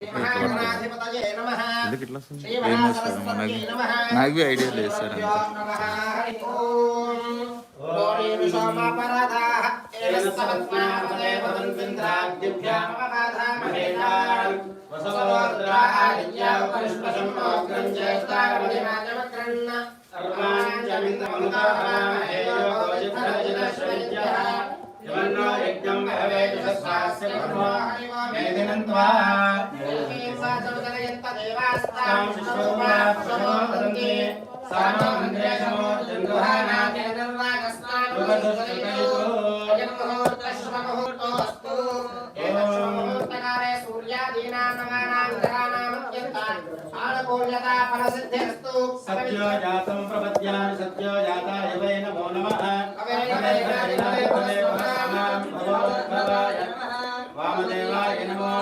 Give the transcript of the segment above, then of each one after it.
శ్రీమహాగణాధిపతయే నమః. ఎందుకు ఇట్లా వస్తుంది? శ్రీ ఏం చేస్తారు మహాసరస్వతీ మనకి నమః నాకు ఐడియా లేదు సార్ గురుభ్యో నమః హరి ఓం గౌరీ సోమపరదాః ఏలస్తవత్నామదే భవంతింద్రాద్యుభ్యామవధామహేతాం వసవోద్రాదిత్యా ఉపరిష్పశంభోగ్రం జ్యేష్ఠావధిమాజవక్రన్న సర్వాంచమింద్రమనుదామహే యోగోజిత్రజినశ్వైద్యः యమన్నో యజ్ఞం సత్యో జాతం ప్రపద్యామి సత్యో జాతాయ వై నమో నమః వామదేవాయ నమో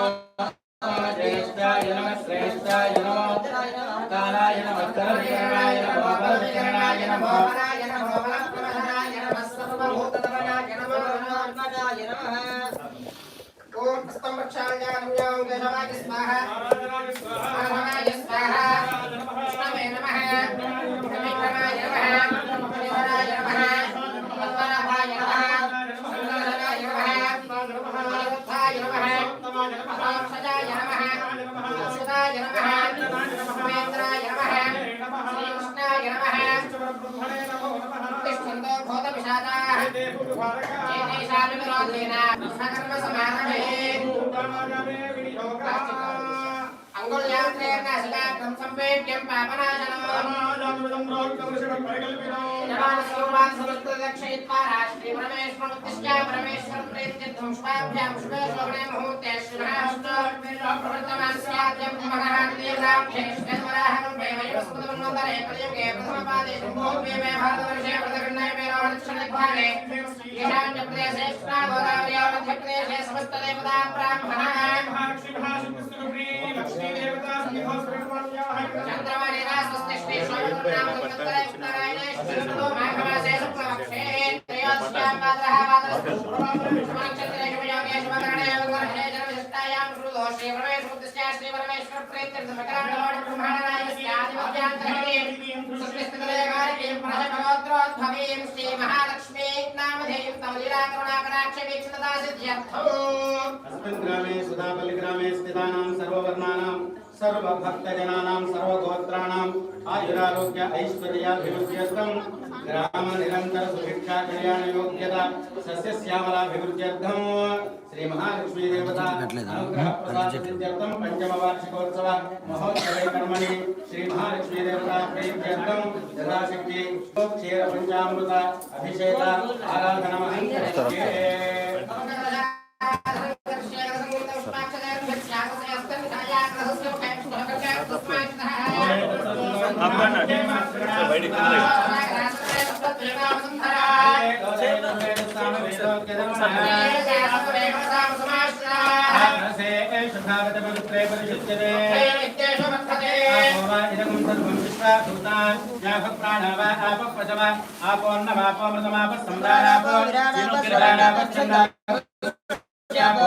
జ్యేష్ఠాయ నమ శ్రేష్ఠాయ నమో కాలాయ నమ ఉత్తరవికరణాయ నమో బలవికరణాయ నమో हस्तं प्रक्षालयानुयां गजवाय स्वाहा आराधनाय स्वाहा कृष्णवे नमः रविक्रमाय नमः परिवराय नमः वल्लभाय नमः सुन्दराय नमः मारुताय नमः पार्षदाय नमः सुदाय नमः महेन्द्राय नमः श्रीकृष्णाय नमः तिष्ठन्तो भूतविषादाः एतेषां विरोधेन అంగుళ్యాత్రేణ శిలాగ్రం సంవేద్యం పాపనాశనం. జవానస్వరూపాన్ సమస్తదక్షయిత్వా రాష్ట్రీ పరమేశ్వరముత్తిష్ఠా పరమేశ్వరం ప్రీత్యర్థం శుభాభ్యాం శుభే శోభనే ముహూర్తే శ్రీమహావిష్ణు ప్రవర్తమాన్ స్యాద్యం మహాదేవరాభ్యే శ్వేతవరాహకం వయవస్పదమన్వంతరే కలియుగే ప్రథమపాదే శంభోగ్మే మే భారతవర్షే ప్రదగణ్ణాయ మే రావణక్షణిగ్భాగే ఈశాన్య ప్రదేశే కృష్ణా नमस्तते मदा ब्राह्मणाः भाक्षिभाषितस्तुभ्रीः लक्ष्मीदेवता सन्निधोस्कृतवाल्याः चन्द्रवाणेन स्वस्तिष्ठे स्वागतनामकन्तरे उत्तरायणे श्रीनतो माघमासे शुक्लपक्षे त्रयोदश्यां पात्रः पात्रस्तु श्रीपरमेश्वरस्य श्रीपरमेश्वरप्रेत्यर्थमकराणवाणि ब्रह्माणनाय भ्रशकगोत्रोद्भवीं श्रीमहालक्ष्मीनामधेयुक्तमलिराकरुणाकराक्षवीक्षणदासिद्ध्यर्थौ अस्मिन् ग्रामे सुधापल्लिग्रामे स्थितानां सर्व भक्त जनानां सर्व गोत्राणां आयुरारोग्य ऐश्वर्याभिवृद्ध्यर्थं ग्राम निरंतर सुभिक्षा कल्याण योग्यता सस्य श्यामलाभिवृद्ध्यर्थं श्री महालक्ष्मी देवता अनुग्रह प्रसाद सिद्ध्यर्थं पंचम वार्षिकोत्सव महोत्सवे कर्मणि श्री महालक्ष्मी देवता प्रीत्यर्थं यथाशक्ति क्षीर पंचामृत अभिषेक आराधना బయటికి ఆపోన్నమాపోమృతమాపో శ్యామో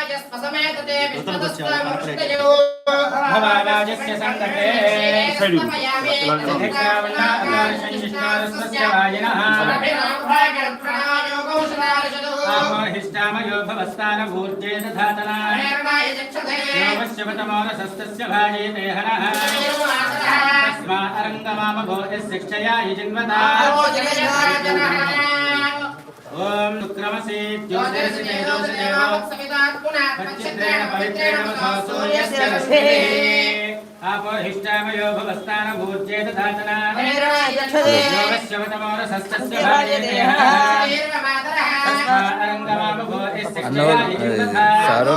స్వసమేతతే విష్ణుదస్తామృష్టయో భవారాజస్య సంకటే సమయామే సంధిష్ణారస్యవాయినః ఆమోహిష్టామయో భవస్థాన భూర్జే దధాతనా యోగశ్యవతమోరసస్తస్య భాగే దేహనః తస్మాతరంగమామభూయశిక్షయా యుజిన్వతా तस्मादरङ्गमामभो यशिक्षया हि जिन्वता ఆవో జగజనార్దనః ॐ शुक्रमसीद्योतिरसिदेवो पच्चित्रेण पवित्रेण वसो सूर्यस्य रश्मिः आपोहिष्टामयो भवस्थानभूर्जे दधातना योपश्यवतमोरसस्तस्य भाजेते हरः तस्मादरङ्गमामभो यशिक्षया हि जिन्वता సారో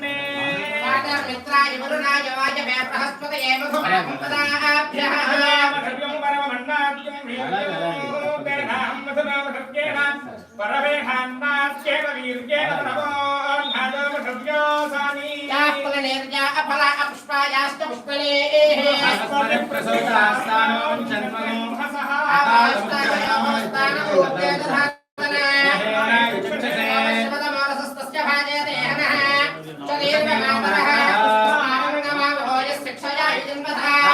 मित्राय वरुणाय वाजवे बृहस्पतये मधुमदाभ्यः परवेहान्नात्येव वीर्येण प्रभोर्घादोपसव्योऽसानि यास्पदनेर्या अफला अपुष्पायाश्च पुष्कलेः प्रसौतास्तानों जन्मनो हसः आकाशस्तानों दधातने शरीरमातरः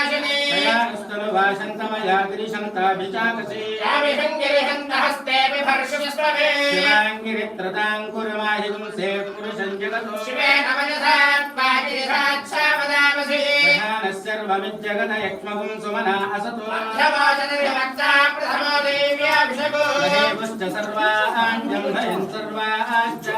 బాహుభ్యాముదనే నమః శివాశరవ్యాయ తవదయానో రుద్రమృడయా దయానుస్తను భాషంతమయా గిరిశంతాభిచాకసి శివాంగిరిత్రతాంకురమాహి గుంసే పురుషం జగతో ప్రధానస్సర్వమిజ్జగత యక్ష్మగుం సుమనా అసతో మహేపుశ్చ సర్వాణ్యం భయం సర్వాశ్చ యాతు ధాన్యః ఏ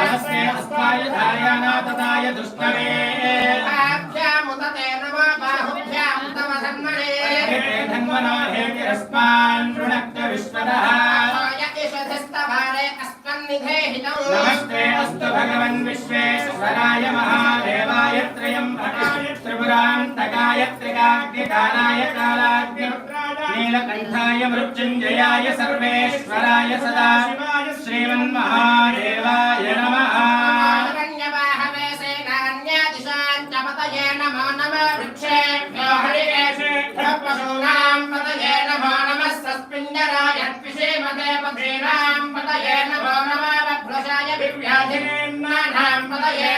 నమస్తే హస్తాయ ధార్యానాథాయ దుష్టమే హే नमस्ते अस्त भगवन् विश्वेश्वराय महादेवाय त्रयम्बकाय त्रिपुरान्तकाय त्रिकाग्निकालाय कालाग्निरुद्राय नीलकण्ठाय मृत्युञ्जयाय सर्वेश्वराय सदा। श्रीमन्महा Amen.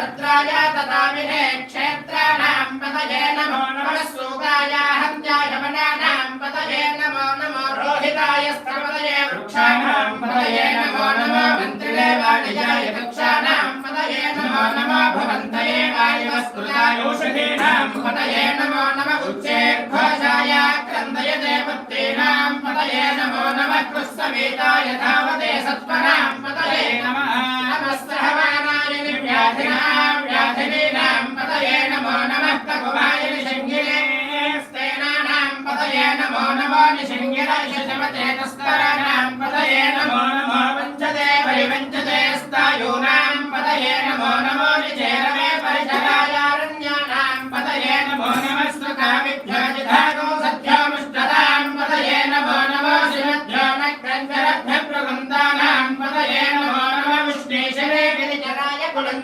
రుద్రాయ తదావినే క్షేత్రాణం పదయే నమో నమ సూగాయ హంత్యాయ వనానాం పదయే నమో నమో రోహితాయ స్థపదయే వృక్షాణాం పదయే నమో నమో మంత్రిదేవాణిజాయ వృక్షాణాం పదయే నమో నమో భవంతయే వాయువస్కృతాయోషధీనాం పదయే నమో నమ ఉచ్చేర్ఘోషాయ క్రందయ దేవత్తీనాం పదయే నమో నమ కృత్సవేతాయ ధావతే సత్వనాం పదయే నమః నమస్సహమానాయ వ్యాధినాం వ్యాధినీనాం పదయే నమో నమః కకుమాయ నిషంగినే స్తేనానాం పదయే నమో నమో నిషంగిరాయ శమతే తస్తరాణాం పదయే నమో నమో వంచదే పరివంచదే స్తాయూనాం పదయే నమో నమో నిచేరమే పరిచరాయ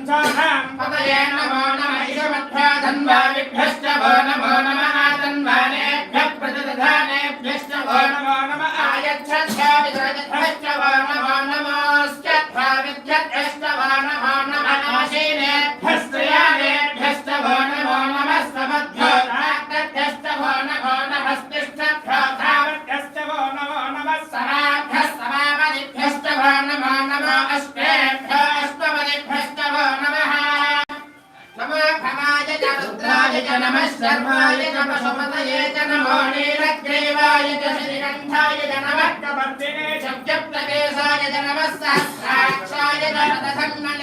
हंसानां पतये नमो नमः ईशमध्या धन्वादिभ्यश्च वो नमो नमः तन्वानेभ्यः प्रतिदधानेभ्यश्च वो नमो नमः आयच्छध्याभिधृभ्यश्च वो नमो नमोऽस्यध्वाविध्यभ्यश्च वो नमो नमः नमशीनेभ्यस्त्रयानेभ्यश्च रुद्राय च नमः सर्वाय च पशुपतये च नमो नीलग्रीवाय च श्रीकण्ठाय च नमः कवर्तिने च सब्जप्रकेशाय च नमः सहस्राक्षाय च रथसन्मने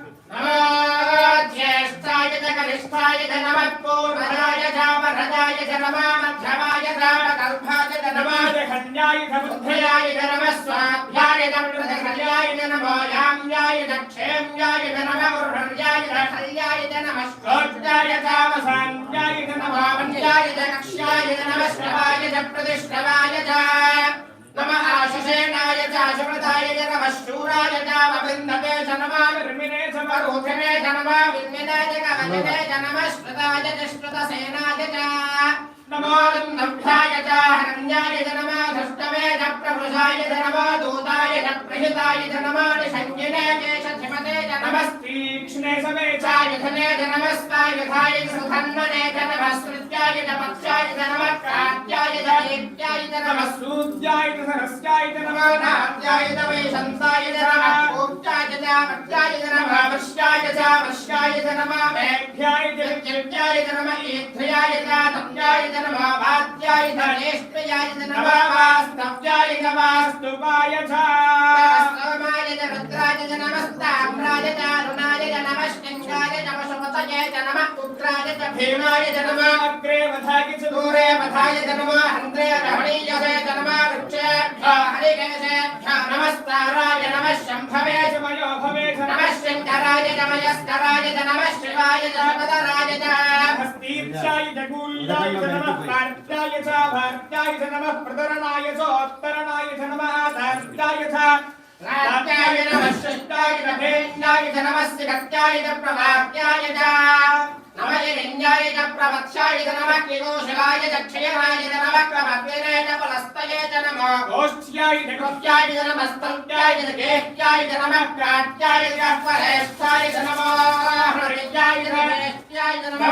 ज्येष्ठाय च कनिष्ठाय च नमः पूर्वजाय च वरदाय च नमः मध्यमाय च गर्भाय च नमः खण्डाय च बुद्धयाय बुद्धयाय च नमः स्वाभ्याय च प्रदकल्याय च नमो याम्याय च क्षेम्याय च नमः उर्हर्याय च खल्याय च नमः श्रोत्राय च वसान्याय च नमः नमावन्याय च कक्ष्याय च नमः श्रवाय च प्रतिष्ठवाय च नमः आशुषेणाय च आशुप्रदाय च नमः शूराय च वविन्दते च नमः निर्मिने च वरोधने च नमः विन्विताय च कवचने च नमः श्रुताय च श्रुतसेनाय च नमो च हरण्याय च नमः धृष्टवे च प्रभृशाय च नमः दूताय च प्रहिताय च नमः निषङ्गिने च धिमते च नमः तीक्ष्णे समे च। चायुधने च सुधन्वने च नमः स्मृत्याय च पक्षाय च नमः कात्याय च दीप्त्याय च नमः। सूद्याय च सरस्याय च नमः। नात्याय च वैशन्ताय च नमः। पूज्याय च पत्याय च नमः। वश्याय च वश्याय च नमः। मेघ्याय च वेद्याय च नमः ईध्याय च तप्याय च नमः वाद्याय च नेष्ट्याय च नमः वास्तव्याय च च नमः उग्राय च भीमाय च नमः अग्रे वधाय च दूरे पथाय च नमः हन्त्रे रमणीयसे च नमः वृक्षेभ्यो हरिकेशेभ्यो नमस्ताराय नमः शम्भवे। च मयो भवे च। नमः शङ्कराय च मयस्कराय च नमः शिवाय च पदराय च। हस्तीर्षाय च कूल्याय च नमः पार्थ्याय च भार्याय च नमः प्रतरणाय च उत्तरणाय च नमः तार्क्याय च। రాత్యాయ నమస్సుష్టాయ నభేంద్రాయ నమస్తి గత్యాయ ప్రభాత్యాయ నమయనింజాయ ప్రవత్సాయ నమ కిరోశలాయ దక్షయమాయ నమ క్రమగ్నే ఫలస్తయ నమ గోష్ఠ్యాయ కృత్యాయ నమస్తల్యాయ దేహ్యాయ నమ ప్రాట్యాయ పరేష్టాయ నమ హృదయాయ రమేష్యాయ నమ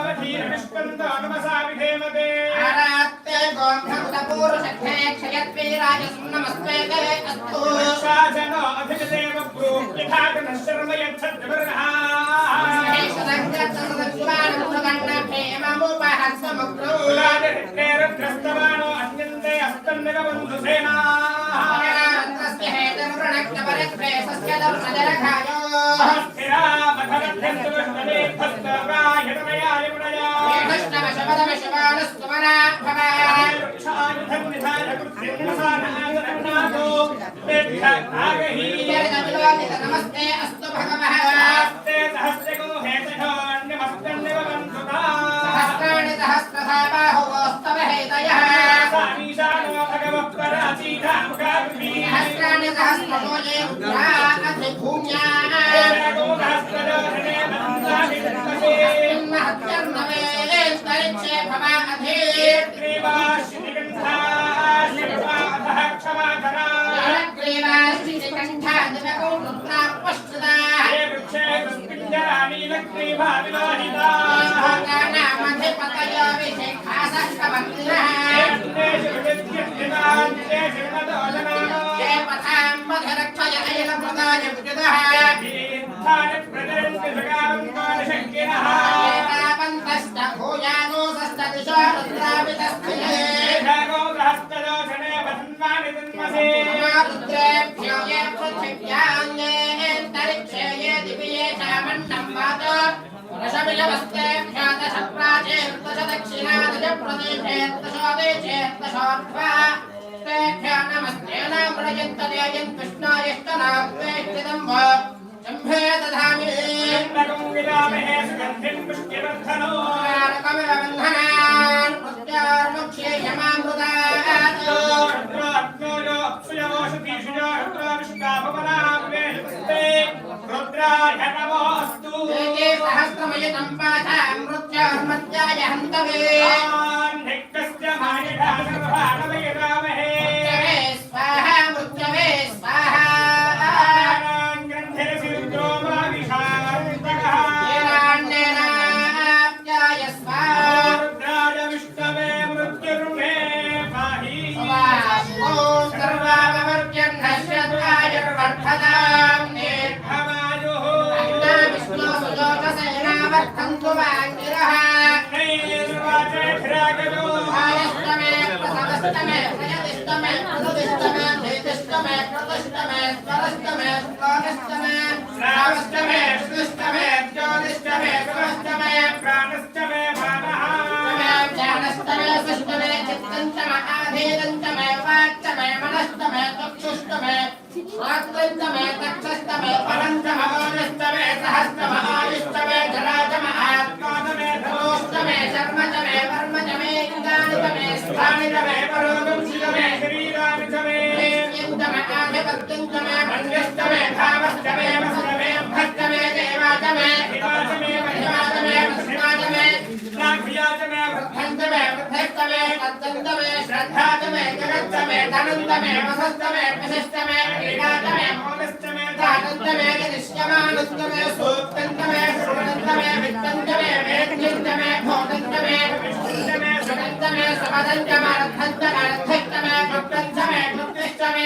उक्षन्त भूतमान उक्षितौ आमधीः पितरं मोदमातरं विरामानस्तनं भारुद्रीर्षः मानस्तोते तनजयमान आयुष्मान गोषमान अष्टेषु नमस्ते अस्तु भगवः नमस्ते सहस्रगो हेतयोन्यमस्तन्निव बन्धुता सहस्राणि सहस्रधा बाहुवोस्तव हेतयः हस्त्राणिकहस्तमोजे भूम्याहस्त्रदोहने महत्यर्नवे परिच्छे भवा अधे ग्रीवाश्रीकण्ठा क्षमाधरा ग्रीवाश्रीकण्ठा दिवकोणुत्रा उपस्थिता वृक्षे पिञ्जराणीलग्रीवा विलोहिता नामधिपतयो विशेखासस्तमन्दिरः पथाम्बधरक्षय अयनप्रदाय विजुदः तीर्थानि प्रचरन्ति सकालं कालशङ्किनः एतावन्तश्च भूयानोसस्तदिशो रुद्रावितस्थिरे एषागो सहस्रजोषणे वसन्वानि तन्मसे रुद्रेभ्यो ये पृथिव्याङ्गेऽन्तरिक्षे ये दिवि ये चामण्डं वात पुरुषमिलवस्तेभ्यो दश प्राचेर्दश दक्षिणादशप्रदेशेर्दशो देशेर्दशोऽध्वा तेभ्यो नमस्ते नाम्रयन्तदेयन् कृष्णायष्टनाग्वेष्टिदम् वा शम्भे दधामि चन्द्रकं विरामहे सुगन्धिं पुष्टिवर्धनो कारकमिव बन्धनान् प्रत्यार्मुक्ष्ये यमामृतात् रुद्राग्नोजो अप्सुयोषधीषुजो रुद्राविष्काभवनाम्वेषुस्ते रुद्राय नमोऽस्तु एके सहस्रमयतं पाठां मृत्योर्मध्याय हन्तवे नित्यस्य मायिषा ప్రదస్తమే ప్రదస్తమే ప్రదస్తమే నేతస్తమే ప్రదస్తమే ప్రదస్తమే ప్రాణస్తమే శ్రావస్తమే శ్రుష్టమే జ్యోతిష్టమే ప్రదస్తమే ప్రాణస్తమే భావః జ్ఞానస్తమే సుష్టమే చిత్తంతమ ఆధేదంతమే వాక్తమే మనస్తమే చక్షుష్టమే स्वात्रन्तमे तक्षस्तमे परन्तम ओजस्तमे सहस्तम आयुष्टमे जराजम आत्मातमे धनोष्टमे शर्मतमे वर्मतमे इन्द्राणितमे स्थानितमे परोगंसितमे शरीरानितमे नित्यन्तमे आधिपत्यन्तमे भण्डस्तमे भावस्तमे वस्तमे भक्तमे देवातमे हिमाचमे महिमातमे वस्मातमे नाभ्याचमे वृद्धन्तमे वृद्धस्तमे तद्दन्तमे श्रद्धातमे తనంతమే వసంతమే ప్రశస్తమే క్రీడాతమే మోదస్తమే దానంతమే నిష్కమానంతమే సూక్తంతమే సునంతమే విత్తంతమే వేదంతమే భోగంతమే విష్ణుంతమే సునంతమే సమదంతమే అర్థంతమే అర్థంతమే గుప్తంతమే గుప్తిష్టమే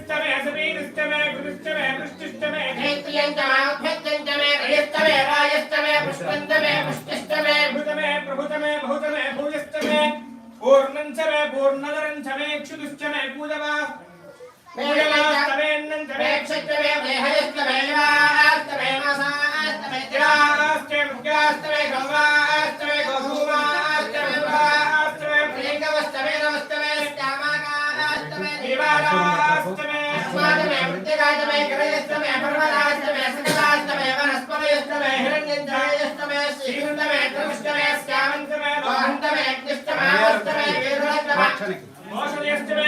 यंच माध्वत्यंच मे रयस्त मे वायस्त मे पुष्पंत मे पुष्टिस्त मे भृत मे प्रभुत मे भूत मे भूयस्त मे पूर्णं च मे पूर्णदरं च मे क्षुदुश्च मे पूजवा। पूजवास्तमेऽन्नं च मे क्षित्त मे वैहयस्त मे यवास्त मे मासास्त मे तिरास्त मे मुख्यास्त मे गौवास्त मे गोधूमास्त मे पुरास्त मे प्रियङ्गवस्त मे नवस्त मे श्यामाकास्त मे देवालास्त मे अस्माद मे ఏకాయతమే కిరయస్తమే అపర్వదాస్తమే సకలాస్తమే వనస్పదయస్తమే హిరణ్యంజాయస్తమే శ్రీహృతమే త్రమిష్టమే శ్యామంతమే లోహంతమే అగ్నిష్టమాస్తమే వేదులస్తమే మోషణయస్తమే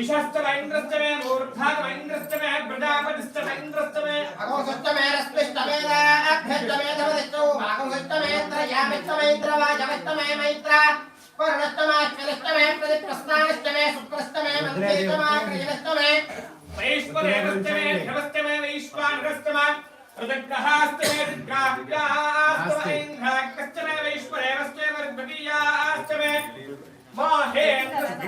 ईशाश्च वैन्द्रश्च मे मूर्धात् वैन्द्रश्च मे प्रजापतिश्च वैन्द्रश्च मे अगोसश्च मे रश्मिश्च मे अभ्यश्च मे धवश्च भागवश्च मेन्द्र यामिश्च मेन्द्र वाजवश्च मे मैत्र पर्णश्च माश्वरश्च मे प्रतिप्रस्नाश्च मे शुक्रश्च मे मन्त्रश्च मा क्रियश्च मे वैश्वरेणश्च मे ध्रवश्च मे वैश्वानरश्च मे ऋतग्रहाश्च मे ऋग्राह्याश्च मे इन्द्राक्षश्च मे वैश्वरेणश्च मे मृद्वकीयाश्च मे माहेन्द्रश्च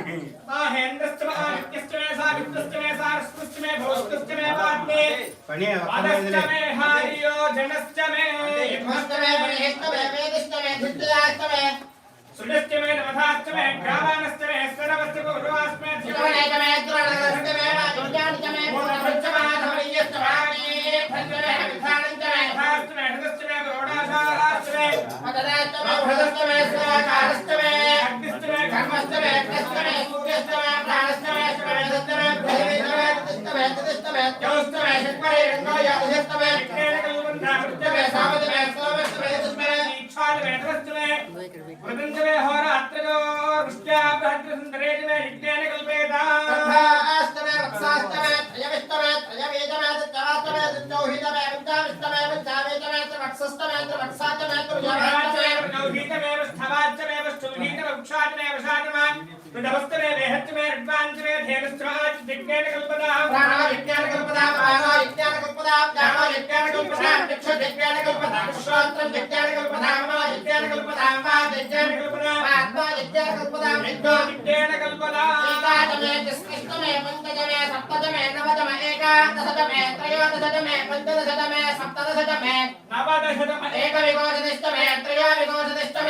मे भोस्तुश्च मे पात्मे पादश्च मे हारियो जनश्च मे युग्मश्च मे मणिश्च मे वेदिश्च मे द्वितीयाश्च मे सुनिश्च मे नमथाश्च मे ग्रामानश्च मे सर्वश्च पूर्वाश्च मे धिवणेच मे द्रोणश्च मे वाजुजाश्च मे पूर्वश्च मे धमनीयश्च मे ప్రపంచమే భృదష్టమే స్వాకారష్టమే అగ్నిశ్చ విజ్ఞాన కల్పేదా విద్యావేదమే త్రవత్సష్టమే త్రవత్సాష్టమే త్రయవాష్టమే నౌహీతమేవ స్థవాచ్చమేవ స్థూహీతమ प्रदवस्तरे देहत्वे अड्वांसरे धेनुस्त्राज विज्ञान कल्पदा। प्राणा विज्ञान कल्पदा प्राणा विज्ञान कल्पदा ज्ञान विज्ञान कल्पदा चक्ष विज्ञान कल्पदा श्रोत्र विज्ञान कल्पदा मन विज्ञान कल्पदा वाद विज्ञान कल्पदा आत्मा विज्ञान कल्पदा विद्या विज्ञान कल्पदा एकादमे तिष्ठमे पंचदमे सप्तदमे नवदमे एकादशदमे त्रयोदशदमे पंचदशदमे सप्तदशदमे नवदशदमे एकविंशतिष्ठमे त्रयोविंशतिष्ठमे